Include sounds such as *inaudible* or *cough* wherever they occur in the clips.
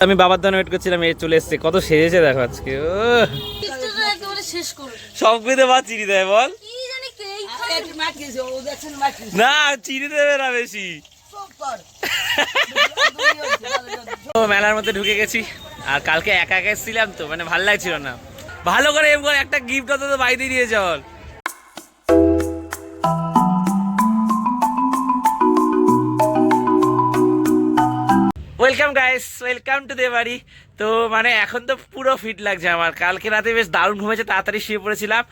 আমি বাবার দানে ওয়েট করছিলাম এই চলে এসছে। কত সেজেছে দেখো আজকে ও। পিস্তলটা একেবারে শেষ করো সব কিছুতে মা চিনি দেয় বল। না চিনি দেবে না বেশি। তো *laughs* মেলার মধ্যে ঢুকে গেছি। আর কালকে একা একা এসেছিলাম তো মানে ভালো লাগছিল না। ভালো করে এম করে একটা গিফট হতো তো বাইরে নিয়ে চল welcome guys welcome to the বাড়ি তো মানে এখন তো পুরো ফিট লাগছে আমার। কালকে রাতে বেশ দারুণ ঘুমেছে তাড়াতাড়ি শুয়ে পড়েছিলাম।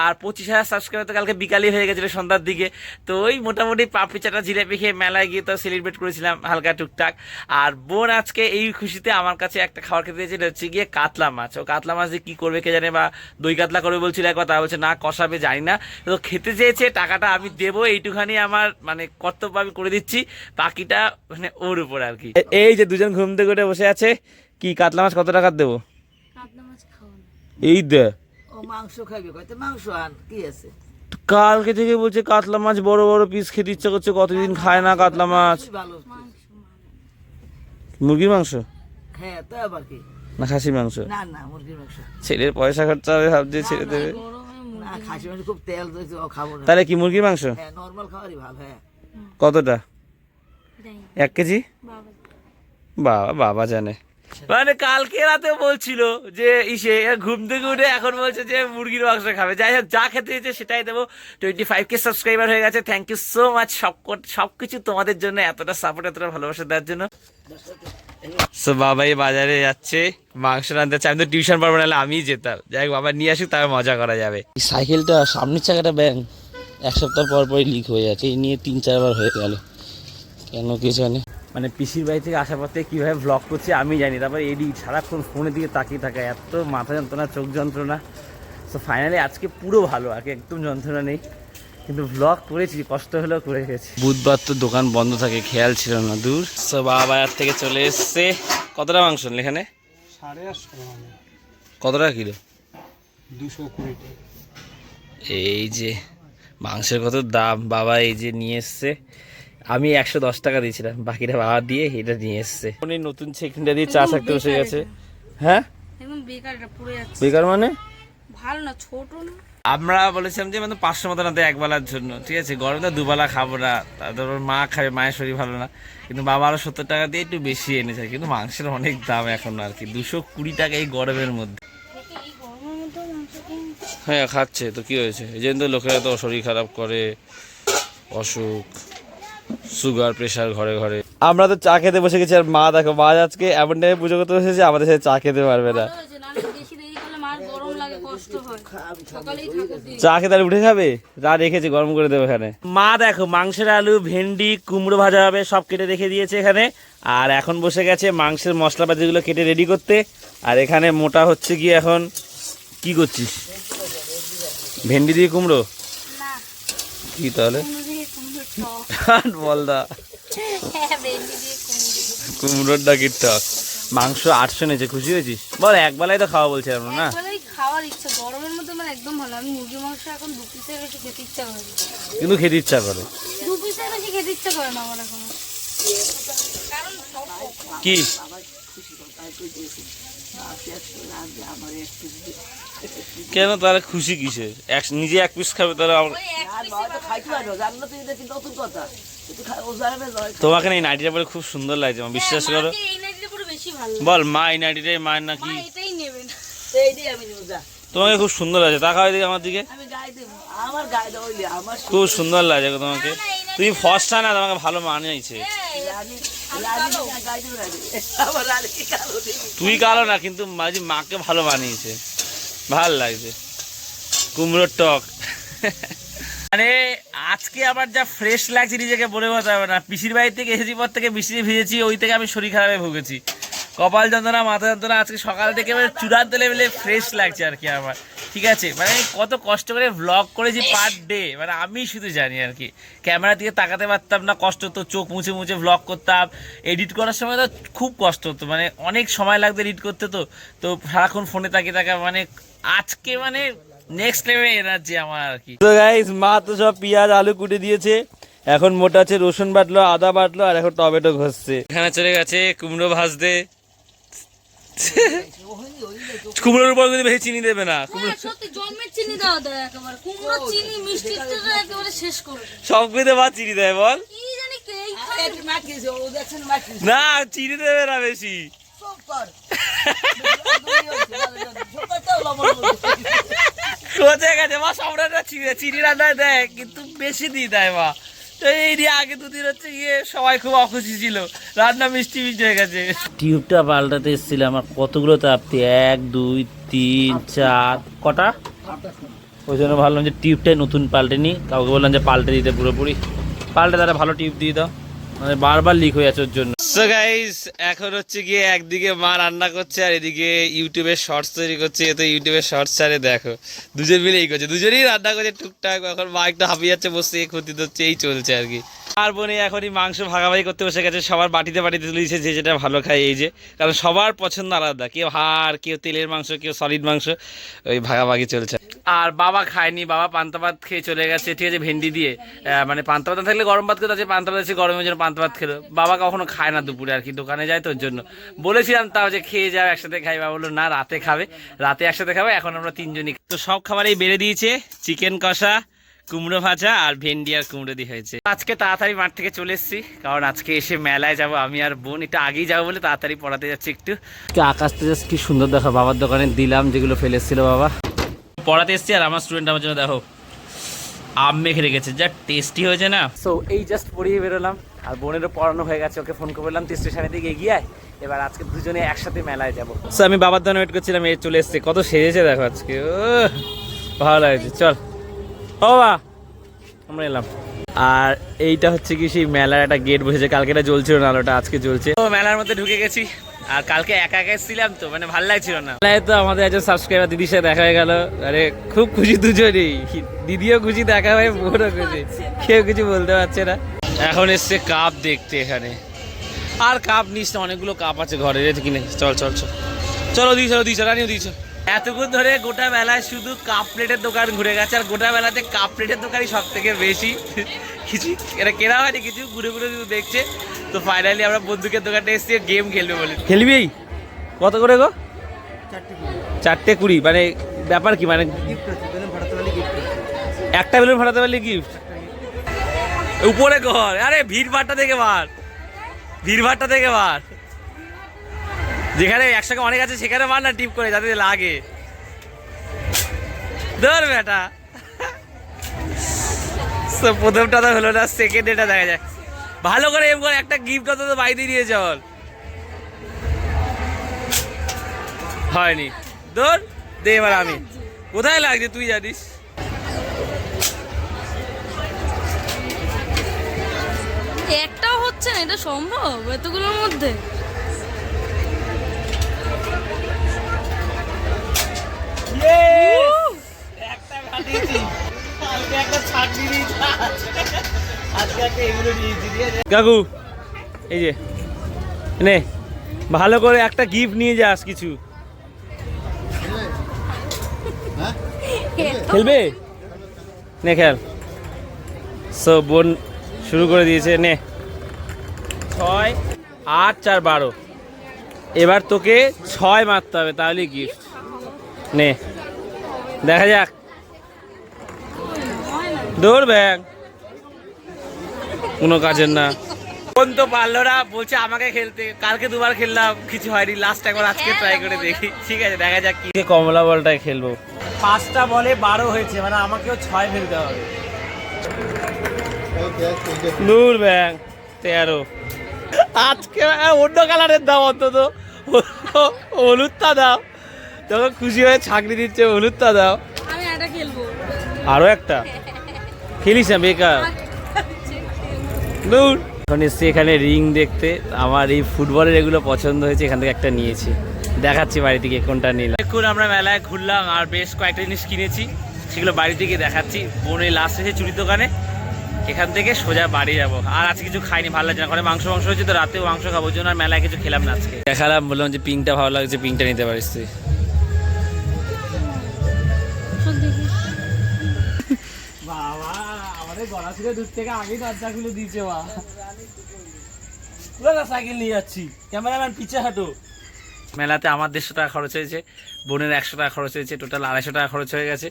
আর পঁচিশ হাজার সাবস্ক্রাইবার তো কালকে বিকালই হয়ে গেছিল সন্ধ্যার দিকে। তো ওই মোটামুটি পাপড়ি চাটা জিলেপি খেয়ে মেলায় গিয়ে তো সেলিব্রেট করেছিলাম হালকা টুকটাক। আর বোন আজকে এই খুশিতে আমার কাছে একটা খাবার খেতে দিয়েছে এটা হচ্ছে গিয়ে কাতলা মাছ। ও কাতলা মাছ দিয়ে কী করবে কে জানে বা দই কাতলা করবে বলছিল একবার তা বলছে না কষাবে জানি না। তো খেতে চেয়েছে, টাকাটা আমি দেবো, এইটুখানি আমার মানে কর্তব্য আমি করে দিচ্ছি, বাকিটা মানে ওর উপর আর কি। এই যে দুজন ঘুম থেকে বসে আছে কি কাতলা মাছ কত টাকা দেবো? কাতলা মাছ খাওয়া এই দে। ও মাংস খাবে কয়তো মাংস আন কি আছে? কালকে থেকে বলছে কাতলা মাছ বড় বড় পিস খেতে ইচ্ছা করছে কতদিন খায় না কাতলা মাছ? মুরগির মাংস? হ্যাঁ তো আবার কি? না খাসির মাংস? না না মুরগির মাংস। ছেলের পয়সা খরচা হবে ভাবছে ছেড়ে দেবে। না খাসি মাংস খুব তেল খাব না। তাহলে কি মুরগির মাংস? হ্যাঁ নর্মাল খাওয়ারই ভালো হ্যাঁ। কতটা? এক কেজি? বাবা বাবা জানে। মানে কালকে রাতে বলছিল যে, ইসে ঘুম থেকে উঠে এখন বলছে যে, মুরগির মাংস খাবে। যাই হোক, যা খেতে দিয়েছে সেটাই দেবো। টোয়েন্টি ফাইভ কে সাবস্ক্রাইবার হয়ে গেছে। থ্যাংক ইউ সো মাচ সব সব কিছু তোমাদের জন্য এতটা সাপোর্ট এতটা ভালোবাসা দেওয়ার জন্য। সো বাবাই বাজারে যাচ্ছে, মাংস যাচ্ছে। আমি তো টিউশন পারব নাহলে আমিই যেতাম। যাই হোক, বাবা নিয়ে আসুক তবে মজা করা যাবে। সাইকেলটা সামনের চাকাটা ব্যাং। এক সপ্তাহ পর পরই লিক হয়ে যাচ্ছে। এই নিয়ে তিন চারবার হয়ে গেল। কেন কে জানে? মানে পিসির বাড়ি থেকে আসার পর থেকে কীভাবে ব্লগ করছে আমি জানি তারপর এডি সারাক্ষণ ফোনের দিকে তাকিয়ে থাকা এত মাথা যন্ত্রণা চোখ যন্ত্রণা। তো ফাইনালি আজকে পুরো ভালো আগে একদম যন্ত্রণা নেই। কিন্তু ব্লগ করেছি কষ্ট হলেও করে গেছি। বুধবার তো দোকান বন্ধ থাকে খেয়াল ছিল না দূর। সব বাবার থেকে চলে এসছে। কতটা মাংস এখানে? সাড়ে আটশো কত টাকা কিলো? দুশো কুড়ি এই যে মাংসের কত দাম বাবা এই যে নিয়ে এসছে। আমি একশো দশ টাকা দিয়েছিলাম। বাকিটা বাবা দিয়ে এটা নিয়ে এসছে। উনি নতুন ছেকনিটা দিয়ে চা থাকতে বসে গেছে। হ্যাঁ? বেকার এটা পুড়ে যাচ্ছে। বেকার মানে? ভালো না ছোট না। আমরা বলেছিলাম যে মানে পাঁচশো মতো না একবেলার জন্য। ঠিক আছে গরমে তো দুবেলা খাব না। তারপর মা খাবে মায়ের শরীর ভালো না। কিন্তু বাবা আরও সত্তর টাকা দিয়ে একটু বেশি এনেছে। কিন্তু মাংসের অনেক দাম এখন আর কি। দুশো কুড়ি টাকা এই গরমের মধ্যে। এই গরমের মধ্যে মাংস কিনছে হ্যাঁ খাচ্ছে। তো কি হয়েছে? এই জন্য তো লোকেরা তো শরীর খারাপ করে অসুখ। সুগার প্রেশার ঘরে ঘরে। আমরা তো চা খেতে বসে গেছি আর মা দেখো মা আজকে এমন টাইমে পুজো করতে বসেছে আমাদের সাথে চা খেতে পারবে না। হয়। চা খেতে আর উঠে খাবে? যা রেখেছি গরম করে দেবো এখানে। মা দেখো মাংসের আলু ভেন্ডি কুমড়ো ভাজা হবে সব কেটে রেখে দিয়েছে এখানে। আর এখন বসে গেছে মাংসের মশলাপাতিগুলো কেটে রেডি করতে। আর এখানে মোটা হচ্ছে কি এখন? কি করছিস? ভেন্ডি দিয়ে কুমড়ো? কি তাহলে? টক বল দা। ভেন্ডি দিয়ে কুমড়ো কুমড়োর ডাকির টক মাংস আটশো নেছে খুশি হয়েছিস? বল একবেলায় তো খাওয়া বলছিলাম না? খাওয়ার ইচ্ছা গরমের মধ্যে আমার একদম ভালো আমি মুরগি মাংস এখন দু পিসের বেশি খেতে ইচ্ছা করে। কিন্তু খেতে ইচ্ছা করে। দু পিসের বেশি খেতে ইচ্ছা করে না আমার এখন। কি? কেন তারা খুশি কিসে? এক নিজে এক পিস খাবে তারা তোমাকে না এই নাইটিটা পরে খুব সুন্দর লাগছে আমার বিশ্বাস করো। মাকে এই নাইটিটা পুরো বেশি ভালো লাগে। বল মা এই নাইটিটাই মায়ের নাকি? তোমাকে খুব সুন্দর লাগছে। তাকাও এদিকে আমার দিকে। আমি গায়ে দেবো আমার গায়ে দেবো ওইলে আমার খুব সুন্দর। লাগছে তোমাকে। তুমি ফসটা না তোমাকে ভালো মানিয়েছে। আমার তুই কালো না কিন্তু মাঝি মাকে ভালো বানিয়েছে। ভালো লাগছে। কুমড়োর টক। মানে আজকে আবার যা ফ্রেশ লাগছে নিজেকে বলে বোঝাতে হবে না। পিসির বাড়ি থেকে এসেছি পর থেকে বৃষ্টিতে ভিজেছি ওই থেকে আমি শরীর খারাপে ভুগেছি। কপাল যন্ত্রণা মাথা যন্ত্রণা আজকে সকাল থেকে মানে চূড়ান্ত লেভেলে ফ্রেশ লাগছে আর কি আমার। ঠিক আছে? মানে কত কষ্ট করে ব্লগ করেছি পার ডে মানে আমি শুধু জানি আর কি। ক্যামেরা দিকে তাকাতে পারতাম না কষ্ট হতো চোখ মুছে মুছে ব্লগ করতাম। এডিট করার সময় তো খুব কষ্ট হতো মানে অনেক সময় লাগতো এডিট করতে তো। তো সারাক্ষণ ফোনে তাকিয়ে থাকা মানে আজকে মানে নেক্সট লেভেল এনার্জি আমার আর কি। তো গাইস মা তো সব পেঁয়াজ আলু কুটে দিয়েছে। এখন মোটা আছে রসুন বাটলো আদা বাটলো আর এখন টমেটো ঘষছে। এখানে চলে গেছে কুমড়ো ভাজতে। *laughs* কুমড়োর উপর কিন্তু বেশি চিনি দেবে না। কুমড়ো চিনি দেওয়া দেয় একেবারে। কুমড়ো চিনি মিষ্টিটা একেবারে শেষ করে সব কিছুতে বা চিনি দেয় বল। না চিনি দেবে না বেশি। *laughs* কোথায় গেছে মা? সম্রাটরা চিনি চিনি রান্নায় দেয় কিন্তু বেশি দিয়ে দেয় মা। তো এই দিয়ে আগে দুদিন হচ্ছে গিয়ে সবাই খুব অখুশি ছিল। রান্না মিষ্টি মিষ্টি হয়ে গেছে। টিউবটা পাল্টাতে এসেছিলাম, আমার কতগুলো তাপতি? এক, দুই, তিন, চার, কটা? ওই জন্য ভাবলাম যে টিউবটাই নতুন পাল্টে নিই কাউকে বললাম যে পাল্টে দিতে পুরোপুরি। পাল্টে তারা ভালো টিউব দিয়ে দাও মানে বারবার লিক হয়ে যাচ্ছে ওর জন্য। সো গাইস এখন হচ্ছে গিয়ে একদিকে মা রান্না করছে আর এদিকে ইউটিউবে শর্টস তৈরি করছে। এতে ইউটিউবে শর্টস ছাড়ে দেখো, দুজন মিলে এই করছে। দুজনেই রান্না করছে টুকটাক। এখন মা একটু হাঁপিয়ে যাচ্ছে, বসে ক্ষতি হচ্ছে এই চলছে আর কি। আর বোনে এখনই মাংস ভাগাভাগি করতে বসে গেছে সবার বাটিতে বাটিতে তুলে দিয়েছে যে যেটা ভালো খায় এই যে। কারণ সবার পছন্দ আলাদা কেউ হাড় কেউ তেলের মাংস কেউ সলিড মাংস ওই ভাগাভাগি চলছে। আর বাবা খায়নি বাবা পান্তা ভাত খেয়ে চলে গেছে ঠিক আছে ভেন্ডি দিয়ে। মানে পান্তা ভাত থাকলে গরম ভাত খেতে আছে পান্তা ভাত আছে গরমের জন্য পান্তা ভাত খেলো। বাবা কখনো খায় না দুপুরে আর কি দোকানে যায় তোর জন্য। বলেছিলাম তাও যে খেয়ে যাও একসাথে খাই। বাবা বলল না রাতে খাবে। রাতে একসাথে খাবে এখন আমরা তিনজনই তো সব খাবারই বেড়ে দিয়েছে চিকেন কষা কুমড়ো ভাজা আর ভেন্ডি আর কুমড়ো দিয়ে হয়েছে। আজকে তাড়াতাড়ি মাঠ থেকে চলে এসেছি কারণ আজকে এসে মেলায় যাব আমি আর বোন। একটু আগেই যাব বলে তাড়াতাড়ি পড়াতে যাচ্ছি একটু। আকাশটা জাস্ট কি সুন্দর দেখো বাবার দোকানে দিলাম যেগুলো ফেলে ফেলেছিল বাবা। পড়াতে এসেছি আর আমার স্টুডেন্ট আমার জন্য দেখো আম মেখে রেখেছে। যা টেস্টি হয়েছে না। সো এই জাস্ট পড়িয়ে বেরোলাম আর বোনেরও পড়ানো হয়ে গেছে ওকে ফোন করলাম তুই স্টেশনের দিকে এগিয়ে আয় এবার আজকে দুজনে একসাথে মেলায় যাব। সো আমি বাবার দোকানে ওয়েট করছিলাম এ চলে এসছে কত সেজেছে দেখো আজকে ও ভালো লাগছে চল। ও বা আমরা এলাম। আর এইটা হচ্ছে কি সেই মেলার একটা গেট বসেছে। কালকে এটা জ্বলছিল না আলোটা আজকে জ্বলছে। তো মেলার মধ্যে ঢুকে গেছি। আর কালকে একা একা এসেছিলাম তো মানে ভালো লাগছিল না। মেলায় তো আমাদের একজন সাবস্ক্রাইবার দিদির সাথে দেখা হয়ে গেল। আরে খুব খুশি দুজনেই। দিদিও খুশি দেখা হয় বোনও খুশি। কেউ কিছু বলতে পারছে না। এখন এসছে কাপ দেখতে এখানে। আর কাপ নিস না অনেকগুলো কাপ আছে ঘরে কিনে। চল চল চল। চলো দিই চলো দিই চল রানিও দিই চল। এতক্ষণ ধরে গোটা বেলায় শুধু কাপ প্লেটের দোকান ঘুরে গেছে আর গোটা বেলাতে কাপ প্লেটের দোকানই সব থেকে বেশি। কিছু এটা কেনা হয়নি কিছু ঘুরে ঘুরে শুধু দেখছে। তো ফাইনালি আমরা বন্দুকের দোকানটা এসেছি গেম খেলবে বলে। খেলবি? কত করে গো? চারটে কুড়ি। মানে ব্যাপার কি মানে একটা বেলুন ফাটাতে পারলে গিফট উপরে ঘর আরে ভিড় ভাড়টা দেখে বার ভিড় ভাড়টা দেখে বার যেখানে একসঙ্গে অনেক আছে সেখানে মার না টিপ করে যাতে লাগে। ধর বেটা। So, প্রথমটা তো হলো না সেকেন্ড এটা দেখা যায় ভালো করে এম করে একটা গিফট তো বাইরে নিয়ে চল। হয়নি। ধর দে এবার আমি। কোথায় লাগছে তুই জানিস? একটাও হচ্ছে না এটা সম্ভব? এতগুলোর মধ্যে একটা ফাটিয়েছি কালকে একটা ছাড়নি দিয়েছি আজকে একটা এগুলো দিয়েছি কাকু, এই যে, নে, ভালো করে একটা গিফট নিয়ে যাস কিছু। খেলবে? নে, খেল। সো, বোন শুরু করে দিয়েছে, নে। ছয়, আট, চার, বারো। এবার তোকে ছয় মারতে হবে, তাহলে গিফট নে। দেখা যাক। দৌড় ব্যাগ। কোনো কাজের না। কোন তো পারল না বলছে আমাকে খেলতে। কালকে দুবার খেললাম কিছু হয়নি লাস্ট একবার আজকে ট্রাই করে দেখি। ঠিক আছে দেখা যাক কি কমলা বলটাই খেলব। পাঁচটা বলে বারো হয়েছে মানে আমাকেও ছয় ফেলতে হবে। দূর ব্যাং তেরো। আজকে অন্য কালারের দাও অন্তত। হলুদটা দাও। যখন খুশি হয়ে ছাকরি দিচ্ছে হলুদটা দাও। আমি খেলব। আরও একটা? খেলিস না, বেকার। দূর। এখন এসছি এখানে রিং দেখতে। আমার এই ফুটবলের এগুলো পছন্দ হয়েছে, এখান থেকে একটা নিয়েছি। দেখাচ্ছি বাড়ি থেকে কোনটা নিলাম। এখন আমরা মেলায় ঘুরলাম আর বেশ কয়েকটা জিনিস কিনেছি। সেগুলো বাড়ি থেকে দেখাচ্ছি। বোনের লাস্ট এসে চুরির দোকানে। এখান থেকে সোজা বাড়ি যাব। আর আজকে কিছু খাইনি, ভালো লাগছে না। ঘরে মাংস মাংস হয়েছে তো রাতেও মাংস খাব জন্য আর মেলায় কিছু খেলাম না আজকে। দেখালাম, বললাম যে পিঙ্কটা ভালো লাগছে, পিঙ্কটা নিতে পারিস তুই। আমাদের ছিল দূর থেকে আগেই দরজা খুলে দিয়েছে মা। পুরো সাইকেল নিয়ে যাচ্ছি। ক্যামেরাম্যান পিছে হাঁটো। মেলাতে আমার দেড়শো টাকা খরচ হয়েছে বোনের একশো টাকা খরচ হয়েছে টোটাল আড়াইশো টাকা খরচ হয়ে গেছে।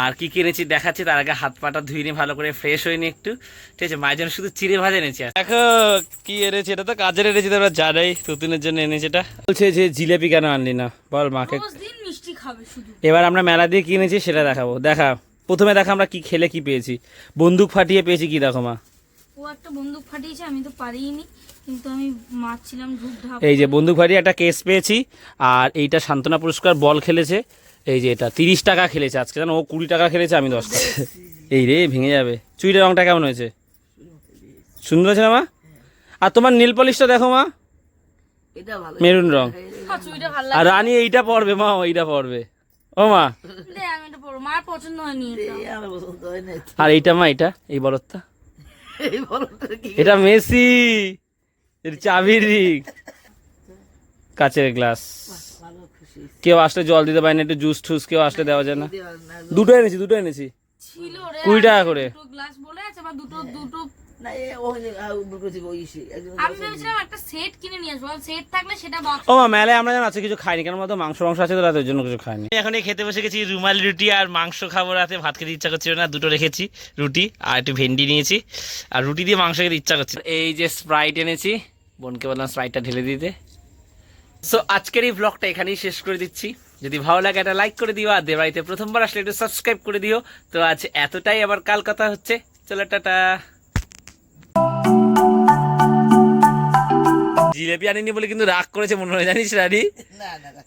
আর কি কিনেছি দেখাচ্ছি তার আগে হাত পাটা ধুয়ে নিয়ে ভালো করে ফ্রেশ হয়ে নি একটু। ঠিক আছে মায়ের জন্য শুধু চিড়ে ভাজা এনেছি দেখো কি এনেছি এটা তো কাজের এনেছি তোমরা জানাই তুতুনের জন্য এনেছি এটা। বলছে যে জিলেপি কেন আনলি না? বল মাকে। রোজ দিন মিষ্টি খাবে শুধু। এবার আমরা মেলা দিয়ে কিনেছি সেটা দেখাবো। দেখা। প্রথমে দেখা আমরা কি খেলে কি পেয়েছি। বন্দুক ফাটিয়ে পেয়েছি কি দেখো মা। ও একটা বন্দুক ফাটিয়েছে আমি তো পারিনি কিন্তু আমি মারছিলাম ঢুক ঢাপ এই যে বন্দুক ফাটিয়ে একটা কেস পেয়েছি আর এইটা সান্ত্বনা পুরস্কার বল খেলেছে। এই যে এটা তিরিশ টাকা খেলেছে আজকে জানো ও কুড়ি টাকা খেলেছে আমি দশ টাকা। *laughs* এই রে ভেঙে যাবে। চুইটার রংটা কেমন হয়েছে? সুন্দর আছে না মা? আর তোমার নীল পলিশটা দেখো মা। এটা মেরুন রং। হ্যাঁ, চুড়িটা আর লাগে রানী এইটা পড়বে মা এইটা পরবে। ও মা। মার পছন্দ হয়নি আর এইটা মা এটা এই কি? এটা মেসি। এর চাবির কাচের গ্লাস। কেউ আসলে জল দিতে পারে না একটু জুস টুস কেউ আসলে দেওয়া যায় না। দুটো এনেছি দুটো এনেছি। কুড়ি টাকা করে। গ্লাস বলে আছে বা দুটো দুটো না এ ওই বলছি ওই সে একজন আমি ভেবেছিলাম একটা সেট কিনে নিয়ে আসব সেট থাকলে সেটা বক্স ও মেলায় আমরা যেন আজকে কিছু খাইনি কারণ তো মাংস মাংস আছে তো রাতের জন্য কিছু খাইনি। এখন এই খেতে বসে গেছি রুমালি রুটি আর মাংস খাব রাতে ভাত খেতে ইচ্ছা করছিল না দুটো রেখেছি রুটি আর একটু ভেন্ডি নিয়েছি আর রুটি দিয়ে মাংস খেতে ইচ্ছা করছে এই যে স্প্রাইট এনেছি বোনকে বললাম স্প্রাইটটা ঢেলে দিতে। সো আজকের এই ব্লগটা এখানেই শেষ করে দিচ্ছি। যদি ভালো লাগে একটা লাইক করে দিও আর দেবাড়িতে প্রথমবার আসলে একটু সাবস্ক্রাইব করে দিও। তো আজ এতটাই আবার কাল কথা হচ্ছে। চলো টাটা। জিলেপি আনিনি বলে কিন্তু রাগ করেছে মনে হয় জানিস না না না